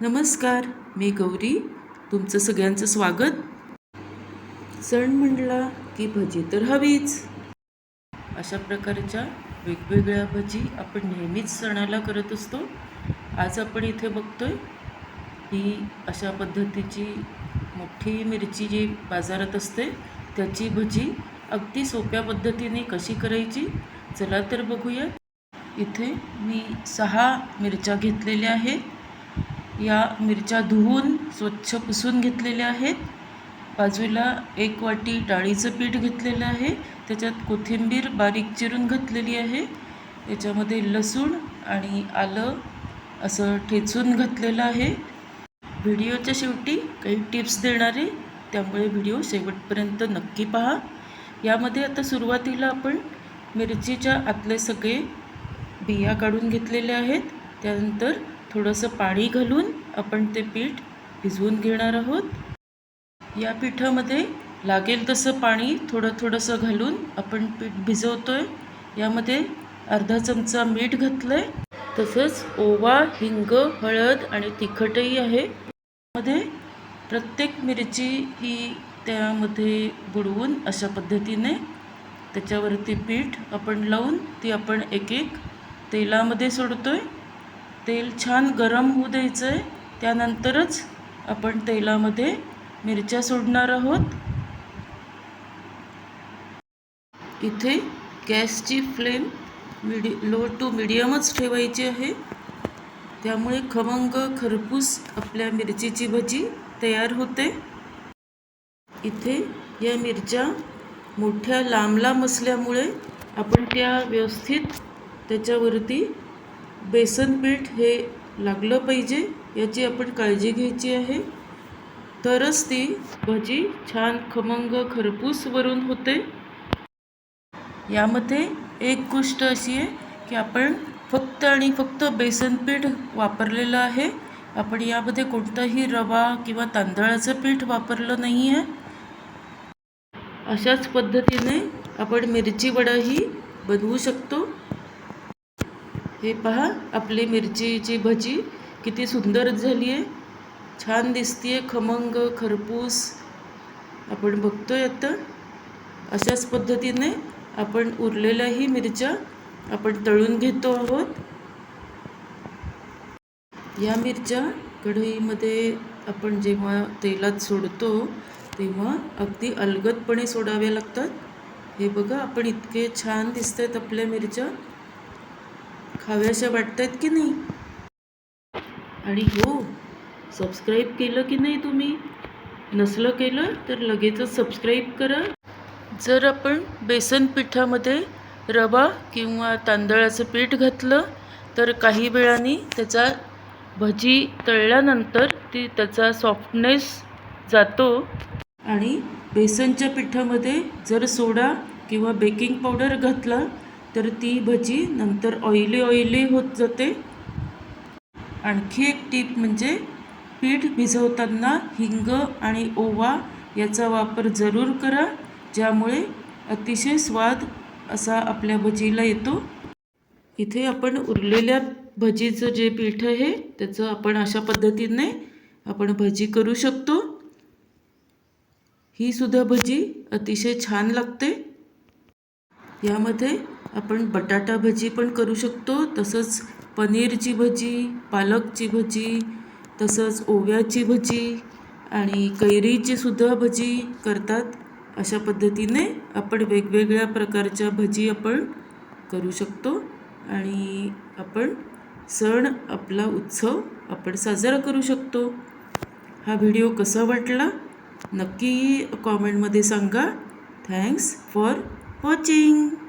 नमस्कार मी गौरी. तुमचं सगळ्यांचं स्वागत. सण म्हणला की भजी तर हवीच. अशा प्रकारच्या वेगवेगळ्या भजी आपण नेहमीच सणाला करत असतो. आज आपण इथे बघतोय ही अशा पद्धतीची मोठी मिरची जी बाजारात असते त्याची भजी अगदी सोप्या पद्धतीने कशी करायची चला तर बघूया. इथे मी सहा मिरच्या घेतलेल्या आहेत. या मिरच्या धुवून स्वच्छ पुसून घेतलेल्या आहेत. बाजूला एक वाटी डाळीचं पीठ घेतलेलं आहे. त्याच्यात कोथिंबीर बारीक चिरून घातलेली आहे. याच्यामध्ये लसूण आणि आलं असं ठेचून घातलेलं आहे. व्हिडिओच्या शेवटी काही टिप्स देणारे त्यामुळे व्हिडिओ शेवटपर्यंत नक्की पहा. यामध्ये आता सुरुवातीला आपण मिरचीच्या आतले सगळे बिया काढून घेतलेल्या आहेत. त्यानंतर थोडंसं पाणी घालून आपण ते पीठ भिजवून घेणार आहोत. या पिठामध्ये लागेल तसं पाणी थोडं थोडंसं घालून आपण पीठ भिजवतो आहे यामध्ये अर्धा चमचा मीठ घातलं आहे तसंच ओवा हिंग हळद आणि तिखटही आहे. मध्ये प्रत्येक मिरची ही त्यामध्ये बुडवून अशा पद्धतीने त्याच्यावरती पीठ आपण लावून ती आपण एक एक तेलामध्ये सोडतो आहे तेल छान गरम होऊ द्यायचं आहे त्यानंतरच आपण तेलामध्ये मिरच्या सोडणार आहोत. इथे गॅसची फ्लेम मिडी लो टू मिडियमच ठेवायची आहे. त्यामुळे खमंग खरपूस आपल्या मिरचीची भजी तयार होते. इथे या मिरच्या मोठ्या लांब लांब असल्यामुळे आपण त्या व्यवस्थित त्याच्यावरती बेसन पीठ हे लागलं पाहिजे याची आपण काळजी घ्यायची आहे. तरच ती भजी छान खमंग खरपूस वरून होते. यामध्ये एक गोष्ट अशी आहे की आपण फक्त आणि फक्त बेसन पीठ वापरलेलं आहे. आपण यामध्ये कोणताही रवा किंवा तांदळाचं पीठ वापरलं नाही आहे अशाच पद्धतीने आपण मिरची वडाही बनवू शकतो. हे पहा आपली मिरचीची भजी किती सुंदर झाली आहे. छान दिसतीये खमंग खरपूस. आपण बघतोय आता. अशाच पद्धतीने आपण उरलेल्याही मिरच्या आपण तळून घेतो आहोत. या मिरच्या कढईमध्ये आपण जेव्हा तेलात सोडतो तेव्हा अगदी अलगदपणे सोडाव्या लागतात. हे बघा आपण इतके छान दिसत आहेत आपल्या मिरच्या. खाव्याशा वाटत आहेत की नाही? आणि हो सबस्क्राईब केलं की नाही तुम्ही? नसलं केलं तर लगेचच सबस्क्राईब करा. जर आपण बेसन पिठामध्ये रवा किंवा तांदळाचं पीठ घातलं तर काही वेळाने त्याचा भजी तळल्यानंतर ती त्याचा सॉफ्टनेस जातो. आणि बेसनच्या पिठामध्ये जर सोडा किंवा बेकिंग पावडर घातला तर ती भजी नंतर ऑइली ऑइली होत जाते. आणखी एक टीप म्हणजे पीठ भिजवताना हिंग आणि ओवा याचा वापर जरूर करा ज्यामुळे अतिशय स्वाद असा आपल्या भजीला येतो. इथे आपण उरलेल्या भजीचं जे पीठ आहे त्याचं आपण अशा पद्धतीने आपण भजी करू शकतो. ही सुद्धा भजी अतिशय छान लागते. यामध्ये आपण बटाटा भजी पण करू शकतो तसंच पनीरची भजी पालकची भजी तसंच ओव्याची भजी आणि कैरीची सुद्धा भजी करतात. अशा पद्धतीने आपण वेगवेगळ्या प्रकारच्या भजी आपण करू शकतो आणि आपण सण आपला उत्सव आपण साजरा करू शकतो. हा व्हिडिओ कसा वाटला नक्की कॉमेंटमध्ये सांगा. Thanks for watching.